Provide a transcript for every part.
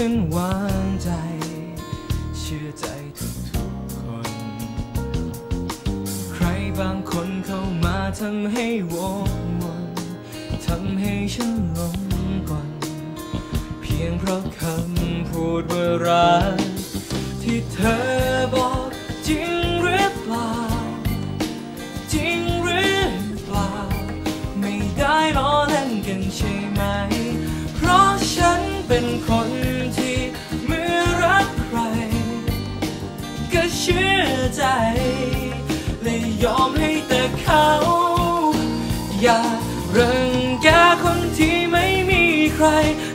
ฉันวางใจ เชื่อใจทุกๆคน ใครบางคนเข้ามาทำให้วงวนทำให้ฉันหลงกลเพียงเพราะคำพูดว่ารักที่เธอบอกจริงหรือเปล่า จริงหรือเปล่า ไม่ได้ล้อเล่นกันใช่ไหม ชื่อใจและยอมให้แต่เขา อย่ารังแกคนที่ไม่มีใคร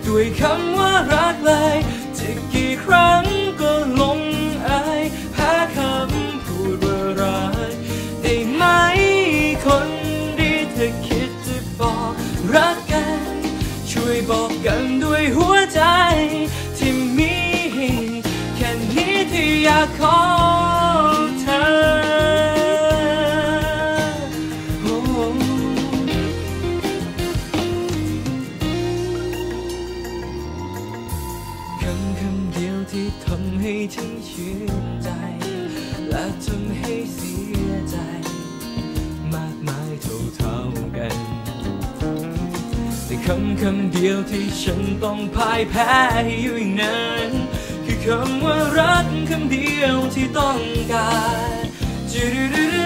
ด้วยคำว่ารักเลยจะกี่ครั้งก็ลงเอยแพ้คำพูดว่ารักได้ไหมคนดีเธอคิดจะบอกรักกัน ช่วยบอกกันด้วยหัวใจที่มีแค่นี้ที่อยากขอำให้ฉันชื่นใจ และทำให้เสียใจ มากมายเท่าเท่ากัน แต่คำคำเดียวที่ฉันต้องพ่ายแพ้อยู่อย่างนั้น คือคำว่ารักคำเดียวที่ต้องการจื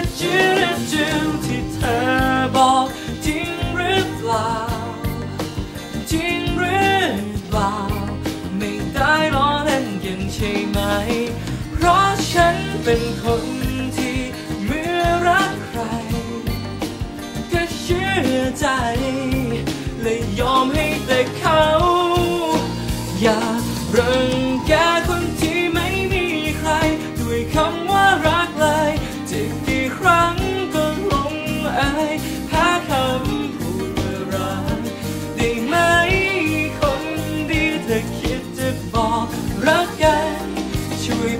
ดจืดจืดที่เธอ เป็นคน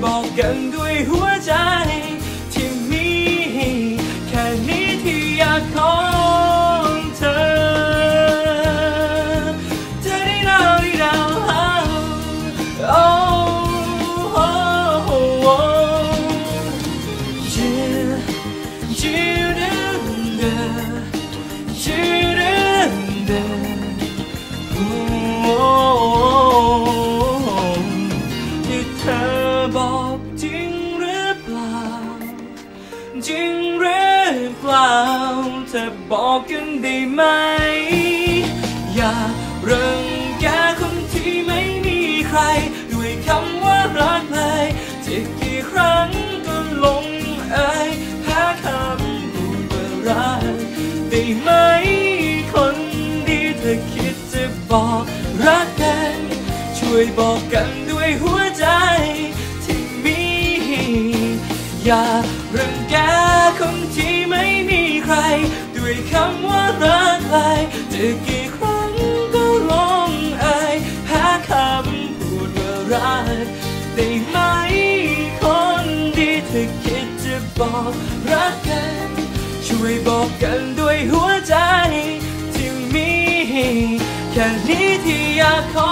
บอกกันด้วยหัวใจ ที่มีแค่นี้ที่อยากขอเธอเธอได้เราได้เราโอ้โอ้โอ้โอ้ Yeah, yeah, บอกกันได้ไหม อย่าเรังแกคนที่ไม่มีใคร ด้วยคำว่ารักเลยจะกี่ครั้งก็ลงเอยแพ้คำพูดว่ารักได้ไหม คนดีเธอคิดจะบอกรักกัน ช่วยบอกกันด้วยหัวใจที่มี อย่าเรังแกคนที่ ยคำว่ารักไปจะกี่ครั้งก็ร้องไห้หาคำพูดว่ารักได้ไหมคนดีเธอคิดจะบอกรักกัน ช่วยบอกกันด้วยหัวใจที่มี แค่นี้ที่อยากขอ